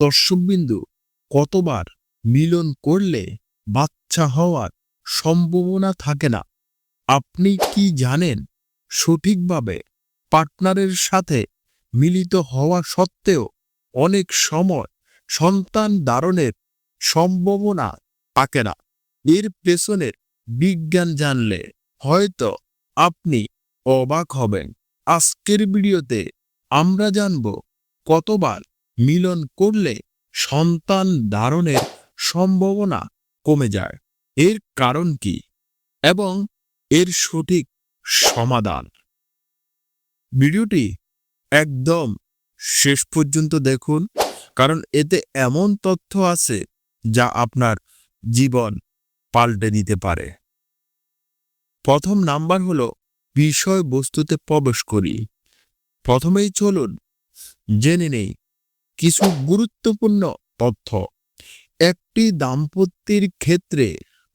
দর্শকবিন্দু কতবার মিলন করলে বাচ্চা হওয়ার সম্ভাবনা থাকে না? আপনি কি জানেন সঠিকভাবে পার্টনারের সাথে মিলিত হওয়া সত্ত্বেও অনেক সময় সন্তান ধারণের সম্ভাবনা থাকে না? এর পেছনের বিজ্ঞান জানলে হয়তো আপনি অবাক হবেন। আজকের ভিডিওতে আমরা জানব কতবার মিলন করলে সন্তান ধারণের সম্ভাবনা কমে যায়। এর কারণ কি? এবং এর সঠিক সমাধান? ভিডিওটি একদম শেষ পর্যন্ত দেখুন, কারণ এতে এমন তথ্য আছে যা আপনার জীবন পাল্টে দিতে পারে। প্রথম নাম্বার হলো বিষয়বস্তুতে প্রবেশ করি। প্রথমেই চলুন জেনে নেই কিছু গুরুত্বপূর্ণ তথ্য। একটি দাম্পত্যের ক্ষেত্রে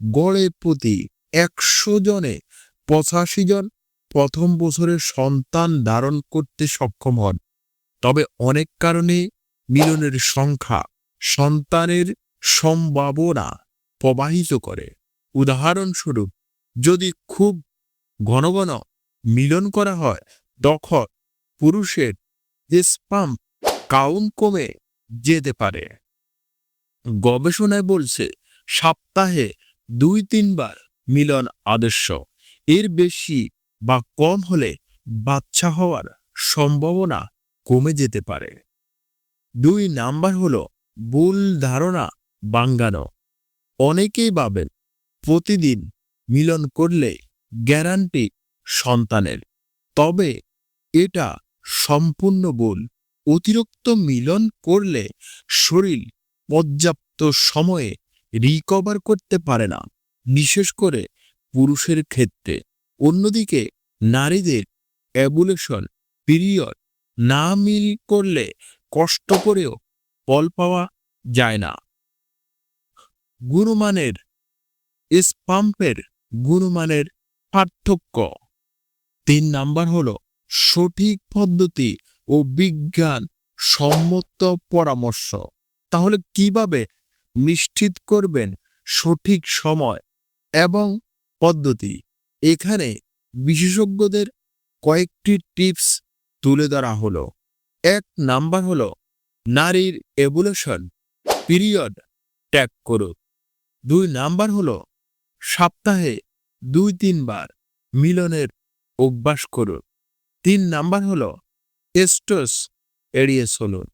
গড়ে প্রতি একশো জনে পঁচাশি জন প্রথম বছরের সন্তান ধারণ করতে সক্ষম হন। তবে অনেক কারণে মিলনের সংখ্যা সন্তানের সম্ভাবনা প্রবাহিত করে। উদাহরণস্বরূপ, যদি খুব ঘন ঘন মিলন করা হয়, তখন পুরুষের স্পাম কাউন্ট কমে যেতে পারে। গবেষণায় বলছে, সপ্তাহে দুই তিনবার মিলন আদর্শ। এর বেশি বা কম হলে বাচ্চা হওয়ার সম্ভাবনা কমে যেতে পারে। দুই নাম্বার হলো ভুল ধারণা বাঙ্গানো। অনেকেই ভাবেন, প্রতিদিন মিলন করলে গ্যারান্টি সন্তানের। তবে এটা সম্পূর্ণ ভুল। অতিরিক্ত মিলন করলে শরীর পর্যাপ্ত সময়ে রিকভার করতে পারে না, বিশেষ করে পুরুষের ক্ষেত্রে। অন্যদিকে, নারীদের অ্যাবুলেশন পিরিয়ড না মিল করলে কষ্ট করেও ফল পাওয়া যায় না। গুণমানের স্পাম্পের গুণমানের পার্থক্য। তিন নাম্বার হলো সঠিক পদ্ধতি ও বিজ্ঞান সম্মত পরামর্শ। তাহলে কীভাবে নিশ্চিত করবেন সঠিক সময় এবং পদ্ধতি? এখানে বিশেষজ্ঞদের কয়েকটি টিপস তুলে ধরা হলো। এক নাম্বার হলো, নারীর এভুলেশন পিরিয়ড ট্যাগ করুন দুই নাম্বার হলো, সপ্তাহে দুই তিনবার মিলনের অভ্যাস করুন তিন নাম্বার হলো এস্টোস এড়িয়ে চলুন।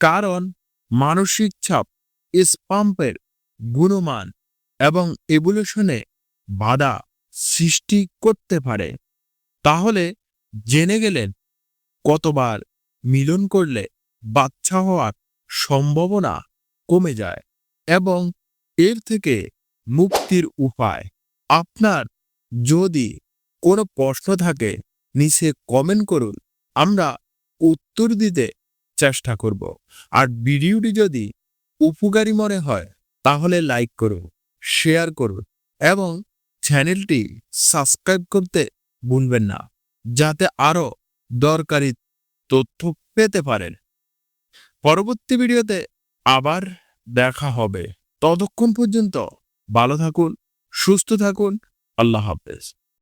কারণ মানসিক চাপ স্পাম্পের গুণমান এবং এভুলেশনে বাধা সৃষ্টি করতে পারে। তাহলে জেনে গেলেন, কতবার মিলন করলে বাচ্চা হওয়ার সম্ভাবনা কমে যায় এবং এর থেকে মুক্তির উপায়। আপনার যদি কোনো প্রশ্ন থাকে, নিচে কমেন্ট করুন। আমরা উত্তর দিতে চেষ্টা করব। আর ভিডিওটি যদি উপকারী মনে হয়, তাহলে লাইক করুন শেয়ার করুন এবং চ্যানেলটি সাবস্ক্রাইব করতে ভুলবেন না, যাতে আরও দরকারি তথ্য পেতে পারেন। পরবর্তী ভিডিওতে আবার দেখা হবে। ততক্ষণ পর্যন্ত ভালো থাকুন, সুস্থ থাকুন, আল্লাহ হাফেজ।